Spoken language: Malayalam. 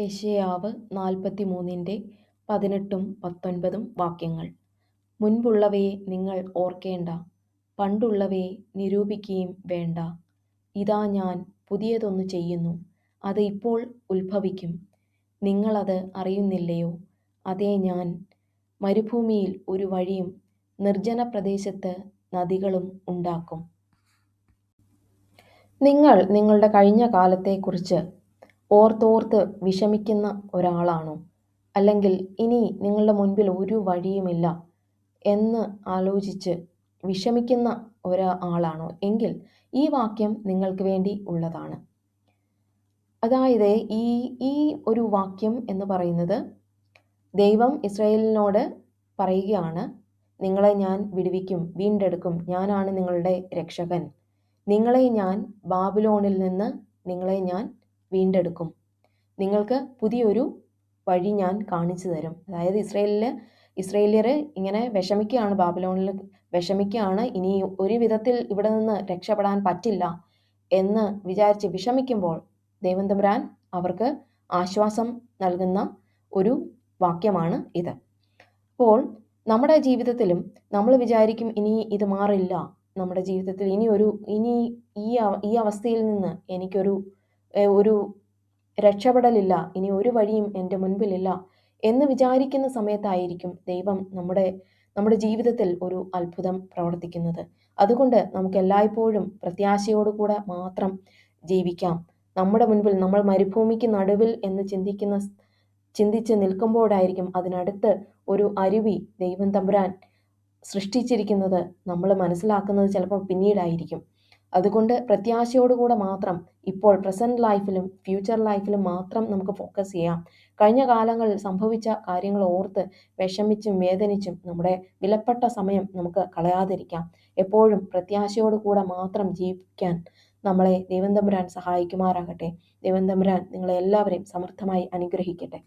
യെശയ്യാവ് നാൽപ്പത്തിമൂന്നിന്റെ പതിനെട്ടും പത്തൊൻപതും വാക്യങ്ങൾ. മുൻപുള്ളവയെ നിങ്ങൾ ഓർക്കേണ്ട പണ്ടുള്ളവയെ നിരൂപിക്കുകയും വേണ്ട. ഇതാ ഞാൻ പുതിയതൊന്നു ചെയ്യുന്നു അത് ഇപ്പോൾ ഉത്ഭവിക്കും. നിങ്ങളത് അറിയുന്നില്ലയോ? അതേ ഞാൻ മരുഭൂമിയിൽ ഒരു വഴിയും നിർജന പ്രദേശത്ത് നദികളും ഉണ്ടാക്കും. നിങ്ങൾ നിങ്ങളുടെ കഴിഞ്ഞ കാലത്തെക്കുറിച്ച് ഓർത്തോർത്ത് വിഷമിക്കുന്ന ഒരാളാണോ? അല്ലെങ്കിൽ ഇനി നിങ്ങളുടെ മുൻപിൽ ഒരു വഴിയുമില്ല എന്ന് ആലോചിച്ച് വിഷമിക്കുന്ന ഒരാളാണോ എങ്കിൽ ഈ വാക്യം നിങ്ങൾക്ക് വേണ്ടി ഉള്ളതാണ്. അതായത് ഈ ഈ ഒരു വാക്യം എന്ന് പറയുന്നത് ദൈവം ഇസ്രായേലിനോട് പറയുകയാണ് നിങ്ങളെ ഞാൻ വിടുവിക്കും വീണ്ടെടുക്കും. ഞാനാണ് നിങ്ങളുടെ രക്ഷകൻ. നിങ്ങളെ ഞാൻ ബാബിലോണിൽ നിന്ന് നിങ്ങളെ ഞാൻ വീണ്ടെടുക്കും. നിങ്ങൾക്ക് പുതിയൊരു വഴി ഞാൻ കാണിച്ചു തരും. അതായത് ഇസ്രയേലിൽ ഇസ്രയേലിയർ ഇങ്ങനെ വിഷമിക്കുകയാണ് ബാബിലോണിൽ വിഷമിക്കുകയാണ് ഇനി ഒരു വിധത്തിൽ ഇവിടെ നിന്ന് രക്ഷപ്പെടാൻ പറ്റില്ല എന്ന് വിചാരിച്ച് വിഷമിക്കുമ്പോൾ ദൈവം അവർക്ക് ആശ്വാസം നൽകുന്ന ഒരു വാക്യമാണ് ഇത്. അപ്പോൾ നമ്മുടെ ജീവിതത്തിലും നമ്മൾ വിചാരിക്കും ഇനി ഇത് മാറില്ല. നമ്മുടെ ജീവിതത്തിൽ ഇനി ഒരു ഇനി ഈ ഈ അവസ്ഥയിൽ നിന്ന് എനിക്കൊരു ഒരു രക്ഷപ്പെടലില്ല ഇനി ഒരു വഴിയും എന്റെ മുൻപിലില്ല എന്ന് വിചാരിക്കുന്ന സമയത്തായിരിക്കും ദൈവം നമ്മുടെ നമ്മുടെ ജീവിതത്തിൽ ഒരു അത്ഭുതം പ്രവർത്തിക്കുന്നത്. അതുകൊണ്ട് നമുക്ക് എല്ലായ്പ്പോഴും പ്രത്യാശയോടുകൂടെ മാത്രം ജീവിക്കാം. നമ്മുടെ മുൻപിൽ നമ്മൾ മരുഭൂമിക്ക് നടുവിൽ എന്ന് ചിന്തിക്കുന്ന ചിന്തിച്ച് നിൽക്കുമ്പോഴായിരിക്കും അതിനടുത്ത് ഒരു അരുവി ദൈവം തമ്പുരാൻ സൃഷ്ടിച്ചിരിക്കുന്നത് നമ്മൾ മനസ്സിലാക്കുന്നത് ചിലപ്പോൾ പിന്നീടായിരിക്കും. അതുകൊണ്ട് പ്രത്യാശയോടുകൂടെ മാത്രം ഇപ്പോൾ പ്രസന്റ് ലൈഫിലും ഫ്യൂച്ചർ ലൈഫിലും മാത്രം നമുക്ക് ഫോക്കസ് ചെയ്യാം. കഴിഞ്ഞ കാലങ്ങളിൽ സംഭവിച്ച കാര്യങ്ങൾ ഓർത്ത് വിഷമിച്ചും വേദനിച്ചും നമ്മുടെ വിലപ്പെട്ട സമയം നമുക്ക് കളയാതിരിക്കാം. എപ്പോഴും പ്രത്യാശയോടുകൂടെ മാത്രം ജീവിക്കാൻ നമ്മളെ ദൈവം സഹായിക്കുമാറാകട്ടെ. ദൈവം നിങ്ങളെ എല്ലാവരെയും സമർത്ഥമായി അനുഗ്രഹിക്കട്ടെ.